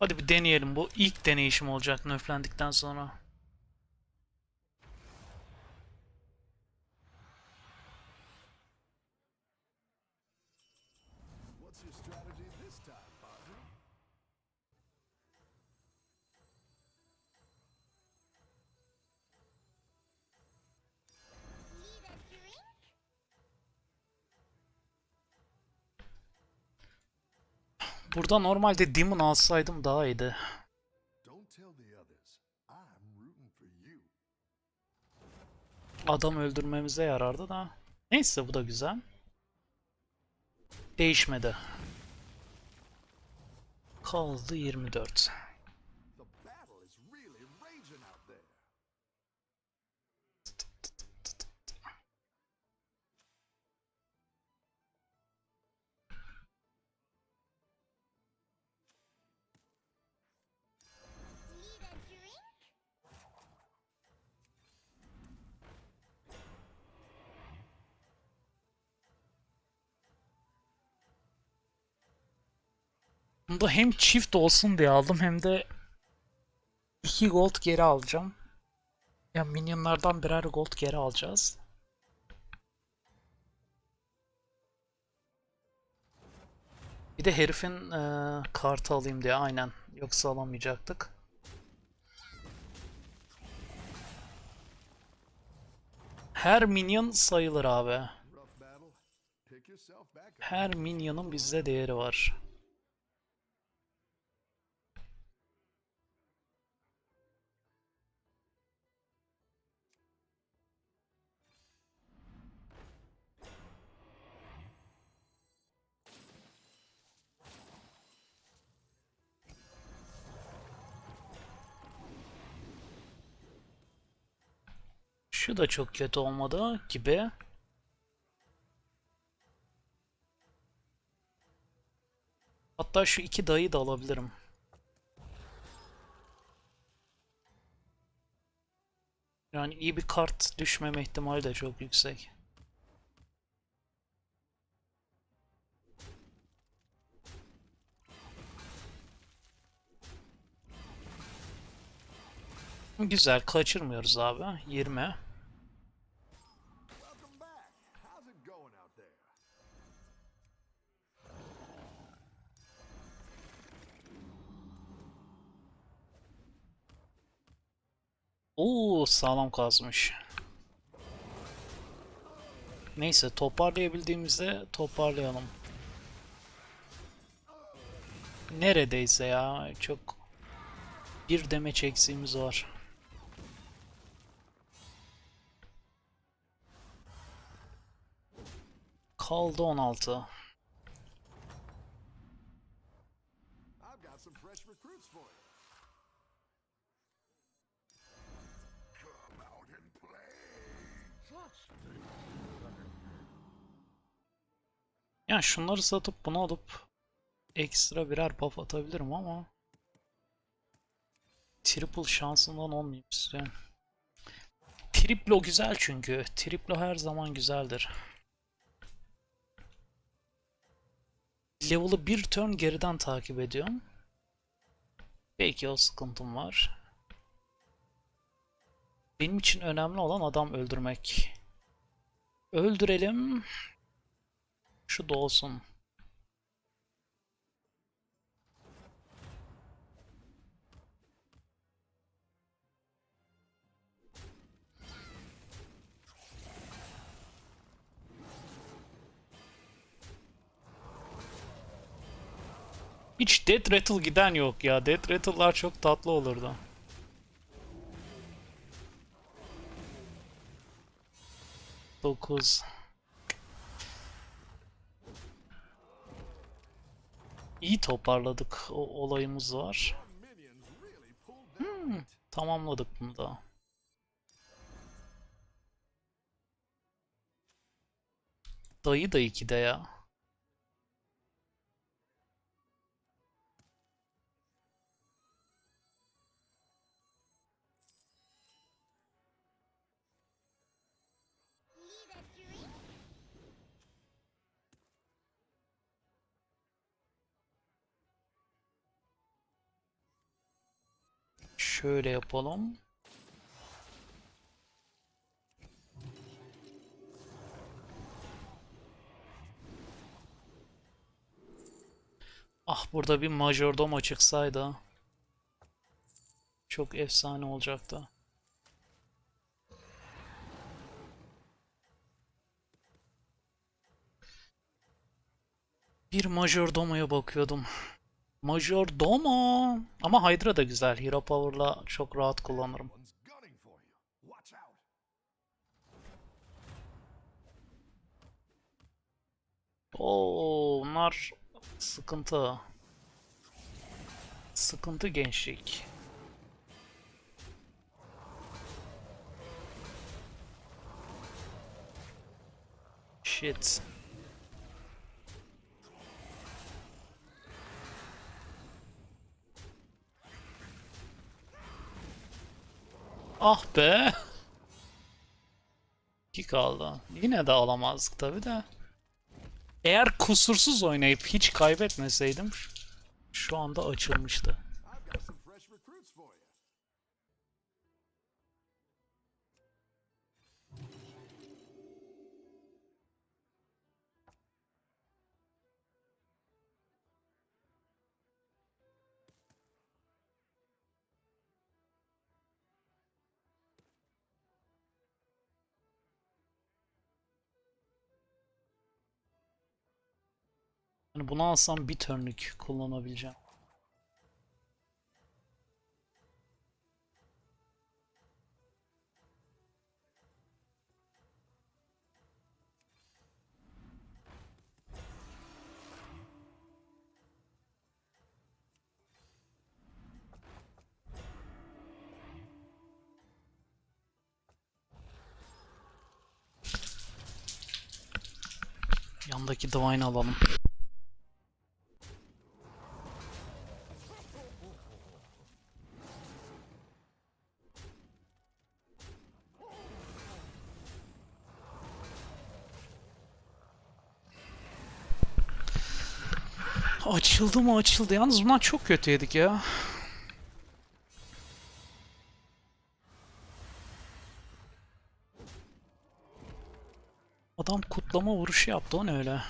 Hadi bir deneyelim. Bu ilk deneyişim olacak nöflendikten sonra. Burada normalde Demon alsaydım daha iyiydi. Adam öldürmemize yarardı da. Neyse bu da güzel. Değişmedi. Kaldı 24. Bunda hem çift olsun diye aldım hem de 2 gold geri alacağım. Ya minyonlardan birer gold geri alacağız. Bir de herifin eee, kartı alayım diye aynen. Yoksa alamayacaktık. Her minyon sayılır abi. Her minyonun bizde değeri var. Da çok kötü olmadı gibi. Hatta şu iki dayı da alabilirim. Yani iyi bir kart düşmeme ihtimali de çok yüksek. Güzel kaçırmıyoruz abi. 20. sağlam kazmış. Neyse toparlayabildiğimizde toparlayalım. Neredeyse ya çok bir demeç eksiğimiz var. Kaldı 16. I've got some fresh recruits for you. Yani şunları satıp bunu alıp ekstra birer buff atabilirim ama triple şansından olmayayım istiyorum. Triplo güzel çünkü. Triplo her zaman güzeldir. Level'ı bir turn geriden takip ediyorum. Belki o sıkıntım var. Benim için önemli olan adam öldürmek. Öldürelim. Şu da olsun. Hiç Death Rattle giden yok ya. Death Rattle'lar çok tatlı olurdu. Dokuz. İyi toparladık. O olayımız var. Weight. Tamamladık bunu da. Dayı da 2'de ya. Şöyle yapalım. Ah burada bir majordom çıksaydı. Çok efsane olacaktı. Bir majordomo'ya bakıyordum. Majordomo. Ama Hydra da güzel. Hero Power'la çok rahat kullanırım. Oo, bunlar sıkıntı. Sıkıntı gençlik. Shit. Ah be. İki kaldı. Yine de alamazdık tabi de. Eğer kusursuz oynayıp hiç kaybetmeseydim şu anda açılmıştı. Hani bunu alsam bir turnlük kullanabileceğim. Yandaki Divine alalım. Açıldı mı açıldı. Yalnız bunlar çok kötü yedik ya. Adam kutlama vuruşu yaptı o ne öyle?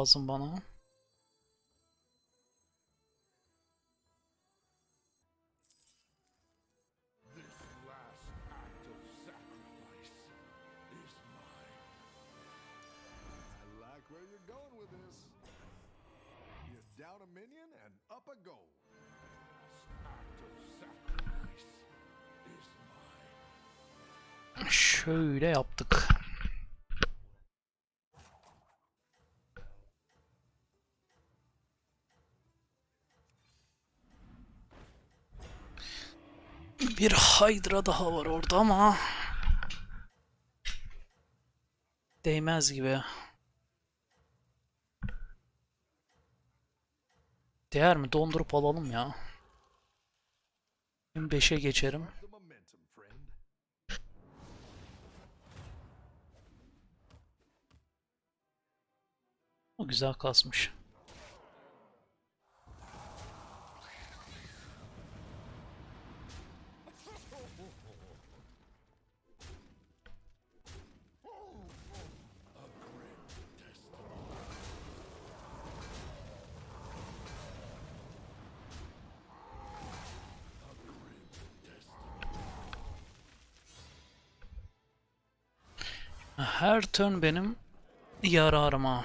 İs mine. Şöyle yaptık. Bir Hydra daha var orada ama değmez gibi. Değer mi? Dondurup alalım ya. 5'e geçerim. O güzel kasmış. Her turn benim yararıma.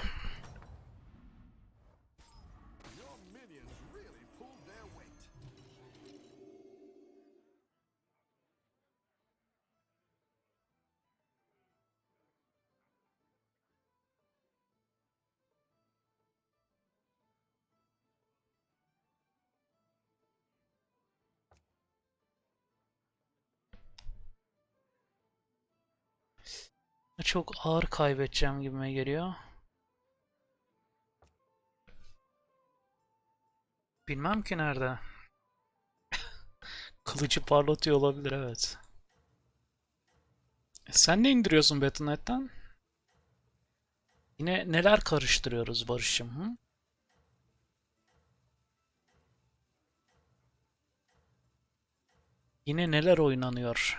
Çok ağır kaybedeceğim gibime geliyor. Bilmem ki nerede. Kılıcı parlatıyor olabilir evet. E, Sen ne indiriyorsun Battle.net'ten? Yine neler karıştırıyoruz Barış'ım? Yine neler oynanıyor?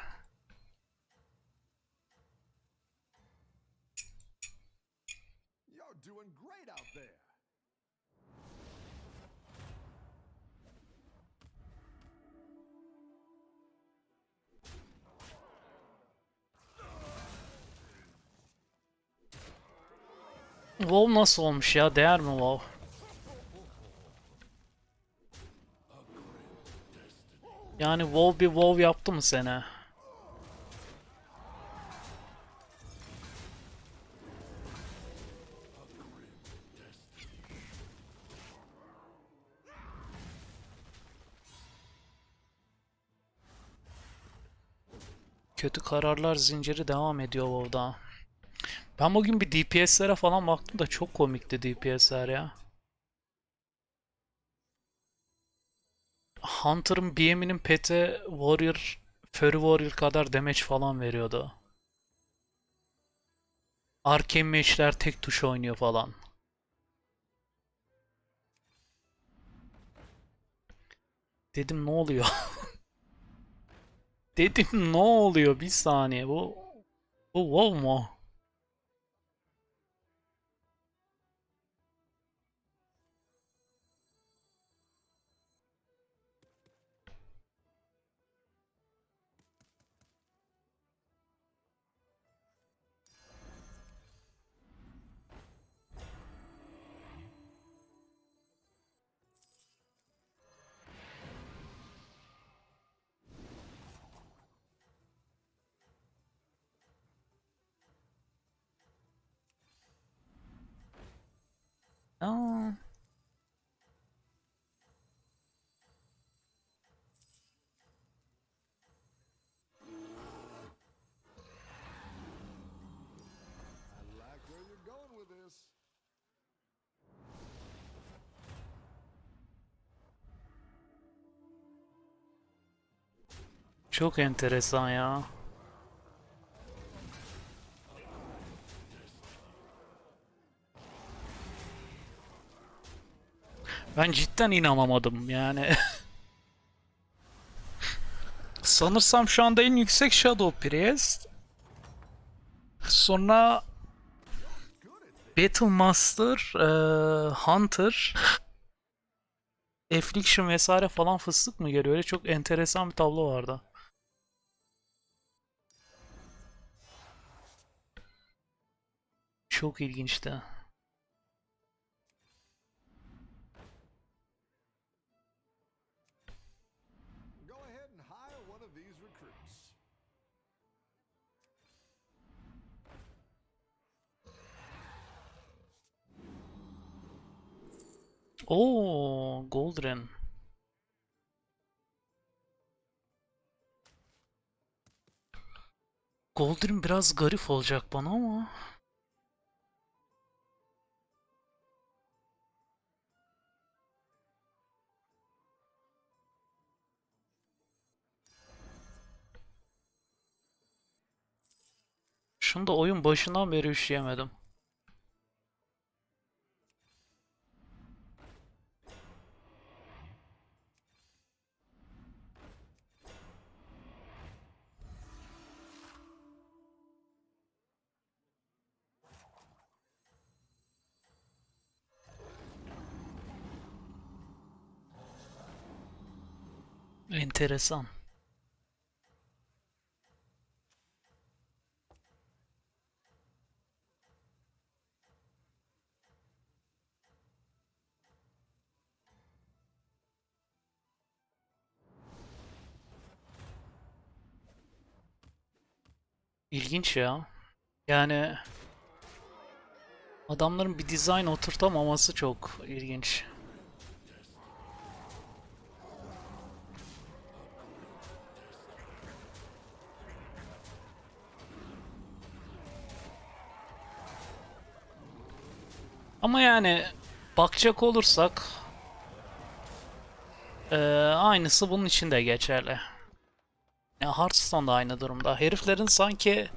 WoW nasıl olmuş ya? Değer mi WoW? Yani WoW bir WoW yaptı mı sene? Kötü kararlar zinciri devam ediyor WoW'da. Ben bugün bir DPS'lere falan baktım da çok komikti DPS'ler ya. Hunter'ın BM'inin pete Warrior, Furry Warrior kadar damage falan veriyordu. Arcane Mage'ler tek tuş oynuyor falan. Dedim ne oluyor? Dedim ne oluyor? Bir saniye bu bu WoW mu? Çok enteresan ya. Ben cidden inanamadım yani. Sanırsam şu anda en yüksek Shadow Priest. Sonra Battle Master, eee, Hunter, Affliction vesaire falan fıstık mı geliyor? Öyle çok enteresan bir tablo vardı. These recruits. Oo, Goldren. Goldren biraz garip olacak bana ama. Şunu da oyun başından beri üşüyemedim. Enteresan. İlginç ya. Yani adamların bir dizayn oturtamaması çok ilginç. Ama yani bakacak olursak e, aynısı bunun için de geçerli. Ya Hearthstone da aynı durumda. Heriflerin sanki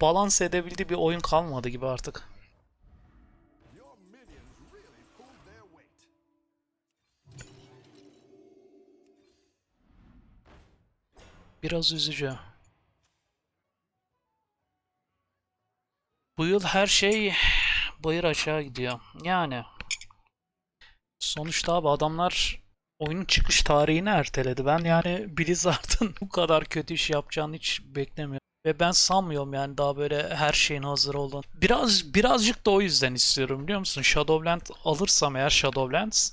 balans edebildiği bir oyun kalmadı gibi artık. Biraz üzücü. Bu yıl her şey bayır aşağı gidiyor. Yani sonuçta abi adamlar oyunun çıkış tarihini erteledi. Ben yani Blizzard'ın bu kadar kötü iş yapacağını hiç beklemiyorum. Ve ben sanmıyorum yani daha böyle her şeyin hazır olduğunu. Biraz birazcık da o yüzden istiyorum biliyor musun? Shadowland alırsam eğer Shadowlands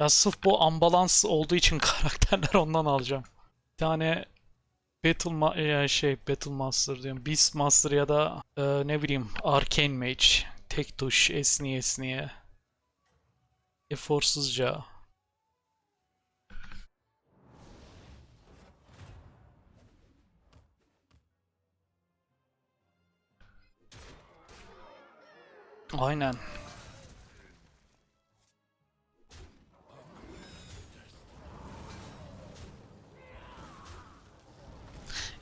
ya sırf bu ambalans olduğu için karakterler ondan alacağım. Bir tane Battle Ma- ya şey Battle Master diyorum. Beast Master ya da e, ne bileyim Arcane Mage. Tek tuş esniye esniye. Eforsuzca. Aynen.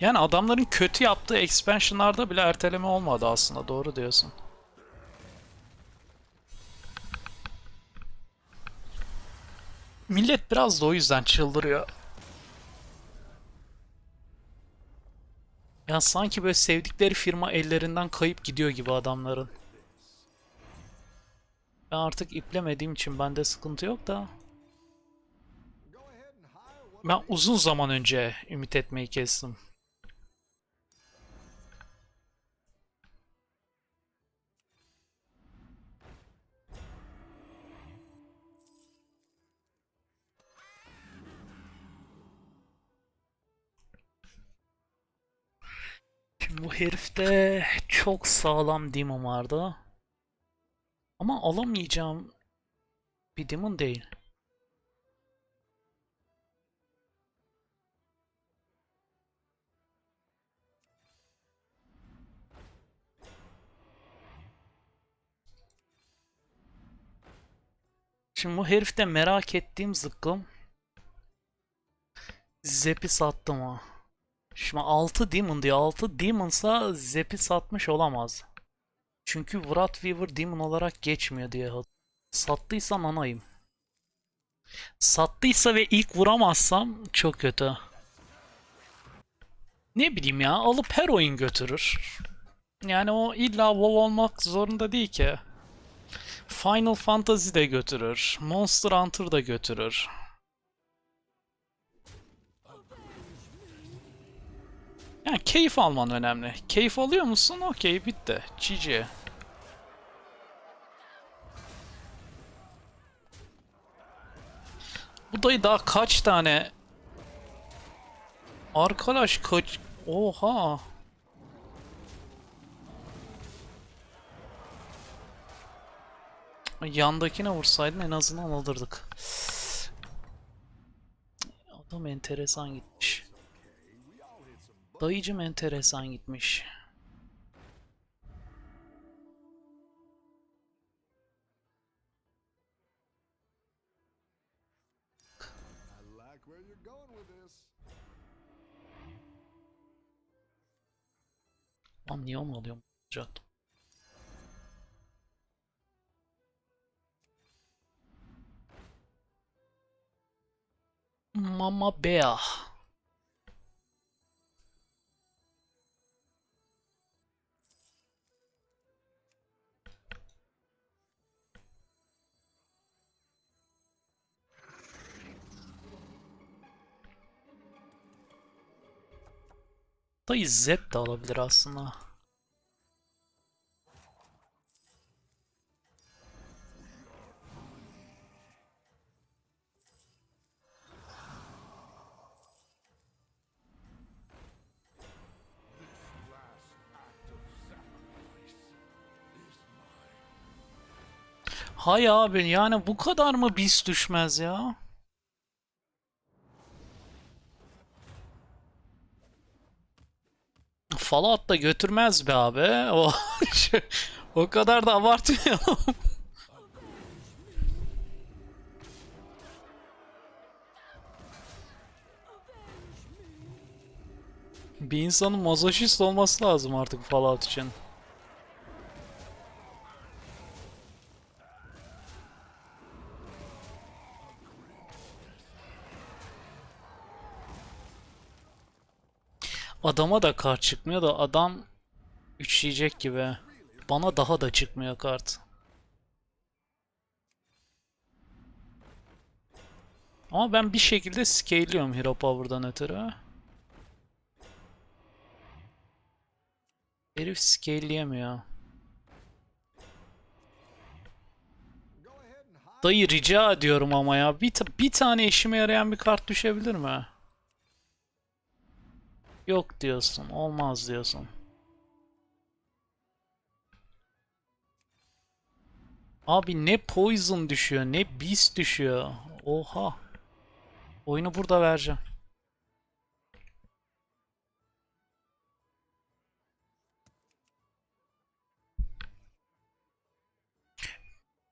Yani adamların kötü yaptığı expansionlarda bile erteleme olmadı aslında. Doğru diyorsun. Millet biraz da o yüzden çıldırıyor. Ya sanki böyle sevdikleri firma ellerinden kayıp gidiyor gibi adamların. Ben artık iplemediğim için bende sıkıntı yok da. Ben uzun zaman önce ümit etmeyi kestim. Şimdi bu herifte çok sağlam demon vardı. Ama alamayacağım bir demon değil. Şimdi bu herifte merak ettiğim zıkkım Zep'i sattım ha. Şimdi 6 Demon diyor. 6 Demon'sa Zep'i satmış olamaz. Çünkü Wrath Weaver Demon olarak geçmiyor diye Sattıysam anayım. Sattıysa ve ilk vuramazsam çok kötü. Ne bileyim ya alıp her oyun götürür. Yani o illa WoW olmak zorunda değil ki. Final Fantasy de götürür. Monster Hunter da götürür. Yani keyif alman önemli. Keyif alıyor musun? Okey bitti. GG. Bu dayı daha kaç tane Arkadaş kaç Oha Yandakine vursaydın en azından alırdık. Adam enteresan gitmiş. Dayıcım enteresan gitmiş. Where you're going with this. Lan niye onu alıyorum? Can. Mama Bea. Dayı Zep de alabilir aslında. Hay abi yani bu kadar mı bis düşmez ya? Fallout da götürmez be abi. O, o kadar da abartmayalım. Bir insanın mazoşist olması lazım artık Fallout için. Adama da kart çıkmıyor da adam üçleyecek gibi. Bana daha da çıkmıyor kart. Ama ben bir şekilde scale'liyorum Hero Power'dan ötürü. Herif scale'leyemiyor. Dayı rica ediyorum ama ya. Bir, ta- bir tane işime yarayan bir kart düşebilir mi? Yok diyorsun. Olmaz diyorsun. Abi ne Poison düşüyor ne Beast düşüyor. Oha. Oyunu burada vereceğim.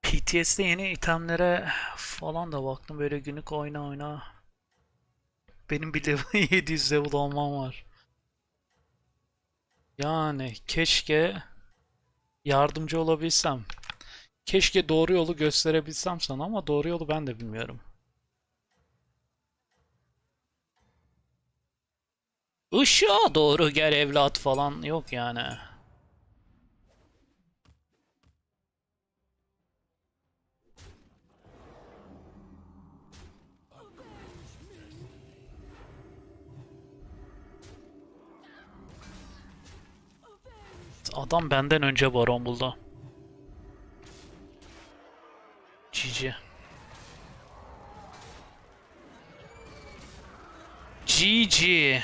PTS'de yeni itemlere falan da baktım böyle günlük oyna oyna. Benim bir level 700 level olmam var. Yani keşke yardımcı olabilsem. Keşke doğru yolu gösterebilsem sana ama doğru yolu ben de bilmiyorum. Işığa doğru gel evlat falan yok yani. Adam benden önce baron buldu. GG. GG.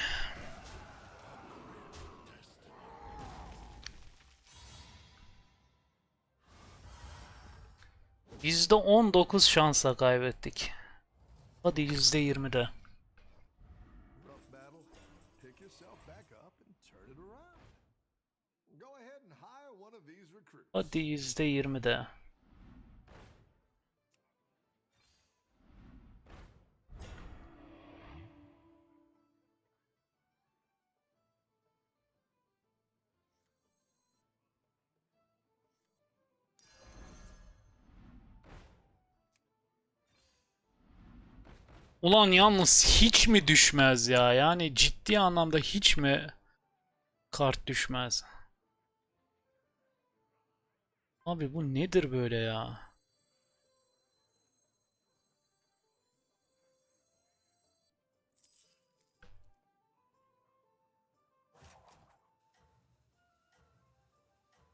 %19 şansla kaybettik. Hadi %20'de. Hadi yüzde yirmi de. Ulan yalnız hiç mi düşmez ya? Yani ciddi anlamda hiç mi kart düşmez? Abi bu nedir böyle ya?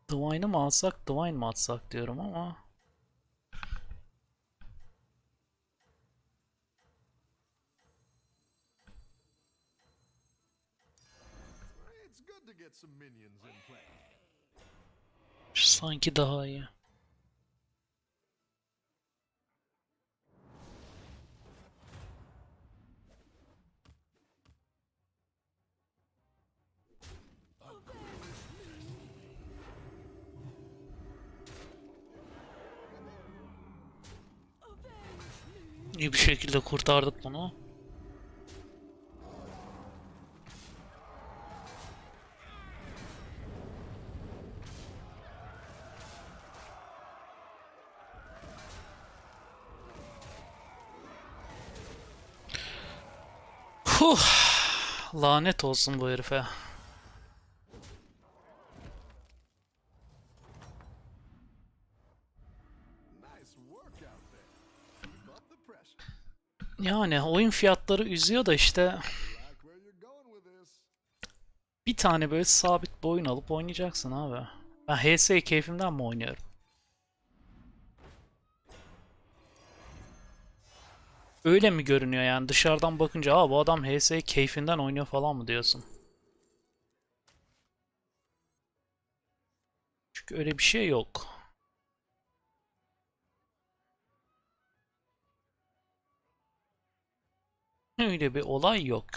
Divine'ı mı alsak, Divine mı atsak diyorum ama It's good to get some minions in. Sanki daha iyi. İyi bir şekilde kurtardık bunu. Lanet olsun bu herife. Yani oyun fiyatları üzüyor da işte bir tane böyle sabit bir oyun alıp oynayacaksın abi. Ben HS keyfimden mi oynuyorum? Öyle mi görünüyor yani dışarıdan bakınca aa bu adam HS keyfinden oynuyor falan mı diyorsun? Çünkü öyle bir şey yok. Öyle bir olay yok.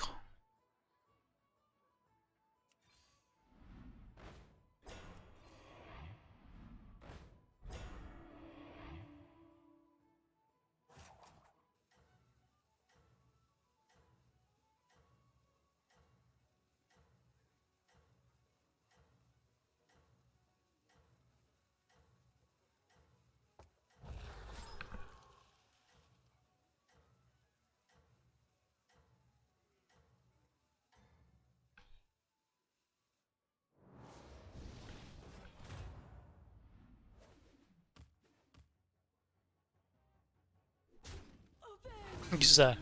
Güzel.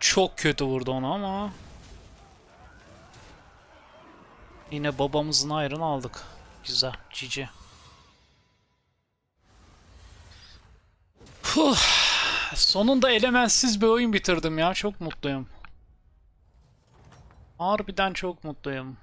Çok kötü vurdu onu ama. Yine babamızın ayrını aldık. Güzel. Cici. Huh. Sonunda elementsiz bir oyun bitirdim ya. Çok mutluyum. Harbiden çok mutluyum.